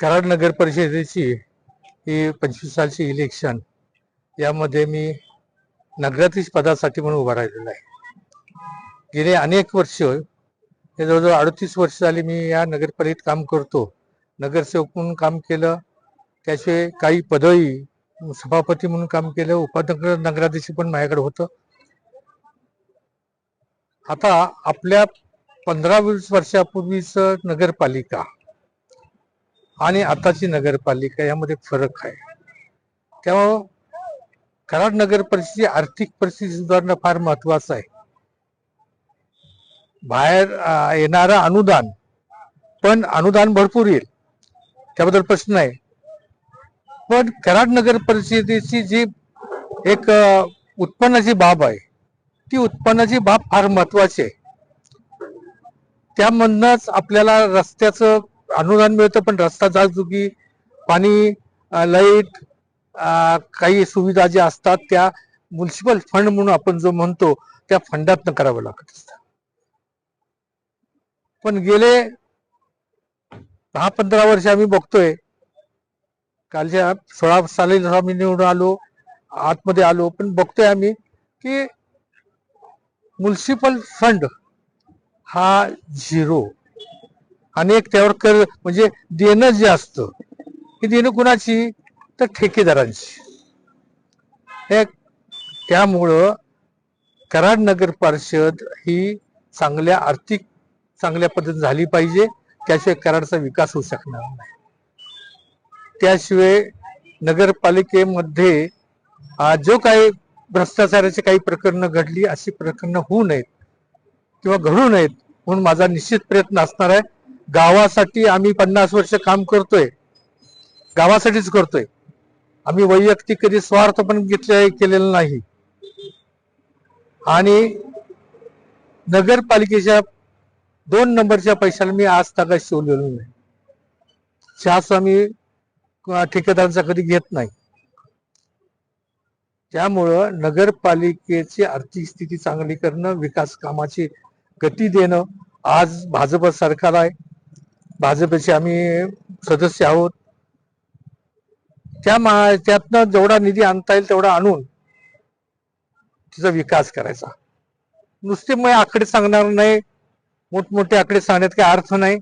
कराड नगर परिषदेची ही पंचवीस सालची इलेक्शन यामध्ये मी नगराधीश पदासाठी म्हणून उभा राहिलेला आहे. गेले अनेक वर्ष हे जवळजवळ अडतीस वर्ष झाली मी या नगरपालिकेत काम करतो. नगरसेवक म्हणून काम केलं त्याशिवाय काही पदही सभापती म्हणून काम केलं उपाध्यक्ष नगराधीश पण माझ्याकडे होतं. आता आपल्या पंधरा वीस वर्षापूर्वीच नगरपालिका आणि आताची नगरपालिका यामध्ये फरक आहे. त्यामुळं कराड नगर परिषदेची आर्थिक परिस्थिती सुधारणं फार महत्वाचं आहे. बाहेर येणारं अनुदान पण अनुदान भरपूर येईल. त्याबद्दल प्रश्न आहे पण कराड नगर परिषदेची जी एक उत्पन्नाची बाब आहे ती उत्पन्नाची बाब फार महत्वाची आहे. त्यामधनच आपल्याला रस्त्याचं अनुदान मिळतं पण रस्ता जागजुगी पाणी लाइट काही सुविधा ज्या असतात त्या म्युन्सिपल फंड म्हणून आपण जो म्हणतो त्या फंडातनं करावं लागत असतात पण गेले दहा पंधरा वर्ष आम्ही बघतोय. कालच्या सोळा साली आम्ही निवडून आलो आतमध्ये आलो पण बघतोय आम्ही की म्युन्सिपल फंड हा झिरो आणि एक त्यावर कर म्हणजे देणं जे असतं ही देणं कुणाची? तर ठेकेदारांची. हे त्यामुळं कराड नगर परिषद ही चांगल्या आर्थिक चांगल्या पद्धतीने झाली पाहिजे. त्याशिवाय कराडचा विकास होऊ शकणार नाही. त्याशिवाय नगरपालिकेमध्ये जो काही भ्रष्टाचाराची काही प्रकरणं घडली अशी प्रकरणं होऊ नयेत किंवा घडू नयेत म्हणून माझा निश्चित प्रयत्न असणार आहे. गावासाठी आम्ही पन्नास वर्ष काम करतोय. गावासाठीच करतोय. आम्ही वैयक्तिक कधी स्वार्थ पण घेतले केलेला नाही. आणि नगरपालिकेच्या दोन नंबरच्या पैशाला मी आज तक शिवलेलो नाही. शास आम्ही ठेकेदारांचा कधी घेत नाही. त्यामुळं नगरपालिकेची आर्थिक स्थिती चांगली करणं विकास कामाची गती देणं आज भाजप सरकार आहे. भाजपचे आम्ही सदस्य आहोत. त्या त्यातनं जेवढा निधी आणता येईल तेवढा आणून तिचा विकास करायचा. नुसते मग आकडे सांगणार नाही. मोठमोठे आकडे सांगण्यात काही अर्थ नाही.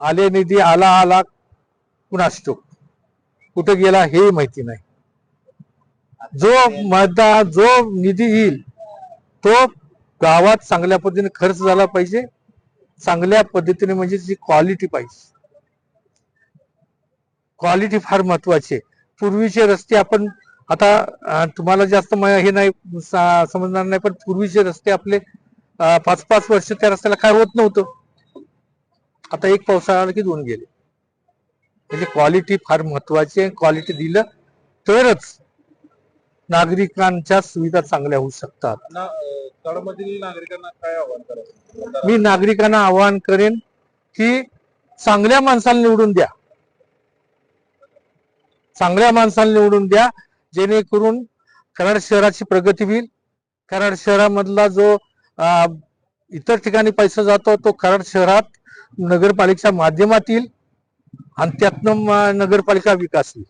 आले निधी आला आला कुणास ठाऊक कुठं गेला हे माहिती नाही. जो मतदार जो निधी येईल तो गावात चांगल्या पद्धतीने खर्च झाला पाहिजे. चांगल्या पद्धतीने म्हणजे जी क्वालिटी पाहिजे. क्वालिटी फार महत्वाची आहे. पूर्वीचे रस्ते आपण आता तुम्हाला जास्त हे नाही समजणार नाही पण पूर्वीचे रस्ते आपले पाच पाच वर्ष त्या रस्त्याला काय होत नव्हतं. आता एक पावसाळा की दोन गेले. म्हणजे क्वालिटी फार महत्वाची आहे क्वालिटी दिलं तरच नागरिकांच्या सुविधा चांगल्या होऊ शकतात. तळमधील नागरिकांना काय आव्हान करायचं? मी नागरिकांना आवाहन करेन की चांगल्या माणसाला निवडून द्या. चांगल्या माणसाला निवडून द्या जेणेकरून कराड शहराची प्रगती होईल. कराड शहरामधला जो इतर ठिकाणी पैसा जातो तो कराड शहरात नगरपालिकेच्या माध्यमात येईल आणि त्यातनं नगरपालिका विकास होईल.